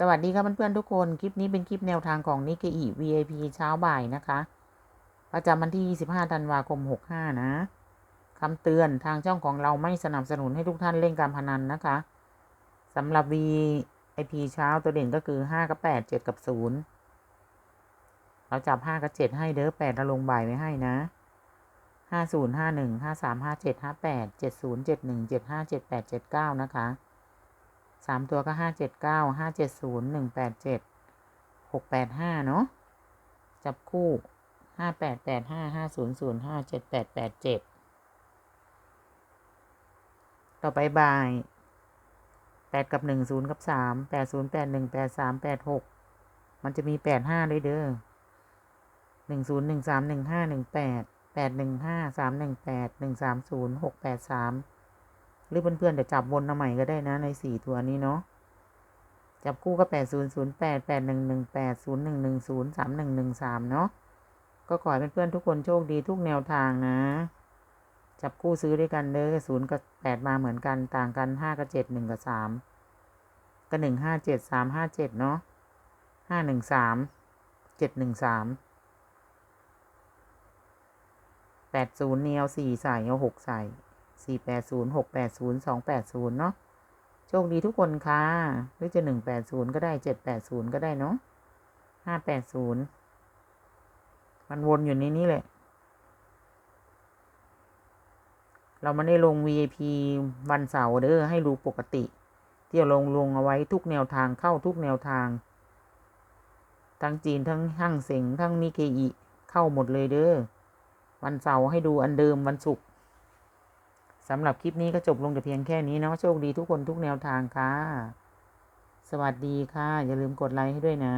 สวัสดีครับเพื่อนๆทุกคน คลิปนี้เป็นคลิปแนวทางของนิกเกอี VIP เช้าบ่ายนะคะ ประจำวันที่ 25 ธันวาคม 65 นะคำเตือนทางช่องของเราไม่สนับสนุนให้ทุกท่านเล่นการพนันนะคะสำหรับ VIP เช้าตัวเด่นก็คือ 5 กับ 8 7 กับ 0 เราจับ 5 กับ 7 ให้เด้อ8เราลงบ่ายไว้ให้นะ 50 51 53 57 58 70 71 75 78 79 นะคะ สามตัวก็ห้าเจ็ดเก้าห้าเจ็ดศูนย์หนึ่งแปดเจ็ดหกแปดห้าเนาะจับคู่ห้าแปดแปดห้าห้าศูนย์ศูนย์ห้าเจ็ดแปดแปดเจ็ดต่อไปบ่ายแปดกับหนึ่งศูนย์กับสามแปดศูนย์แปดหนึ่งแปดสามแปดหกมันจะมีแปดห้าด้วยเด้อหนึ่งศูนย์หนึ่งสามหนึ่งห้าหนึ่งแปดแปดหนึ่งห้าสามหนึ่งแปดหนึ่งสามศูนย์หกแปดสาม หรือเพื่อนๆเดี๋ยวจับวนมาใหม่ก็ได้นะในสี่ตัวนี้เนาะจับคู่ก็แปดศูนย์ศูนย์แปดแปดหนึ่งหนึ่งแปดศูนย์หนึ่งหนึ่งศูนย์สามหนึ่งหนึ่งสามเนาะก็ขอให้เพื่อนๆทุกคนโชคดีทุกแนวทางนะ จับคู่ซื้อด้วยกันเด้อศูนย์กับแปดมาเหมือนกันต่างกันห้ากับเจ็ดหนึ่งกับสามก็หนึ่งห้าเจ็ดสามห้าเจ็ดเนาะห้าหนึ่งสามเจ็ดหนึ่งสามแปดศูนย์เนียวสี่ใส่เอาหกใส่ สี่แปดศูนย์หกแปดศูนย์สองแปดศูนย์เนาะโชคดีทุกคนค่ะหรือจะหนึ่งแปดศูนย์ก็ได้เจ็ดแปดศูนย์ก็ได้เนาะห้าแปดศูนย์มันวนอยู่ในนี้แหละ เราไม่ได้ลง VIP วันเสาร์เด้อให้รู้ปกติ ที่เราลงลงเอาไว้ทุกแนวทางเข้าทุกแนวทาง ทั้งจีนทั้งห้างเสงทั้งนิเคอิเข้าหมดเลยเด้อวันเสาร์ให้ดูอันเดิมวันศุกร์ สำหรับคลิปนี้ก็จบลงแต่เพียงแค่นี้เนาะโชคดีทุกคนทุกแนวทางค่ะ สวัสดีค่ะ อย่าลืมกดไลค์ให้ด้วยนะ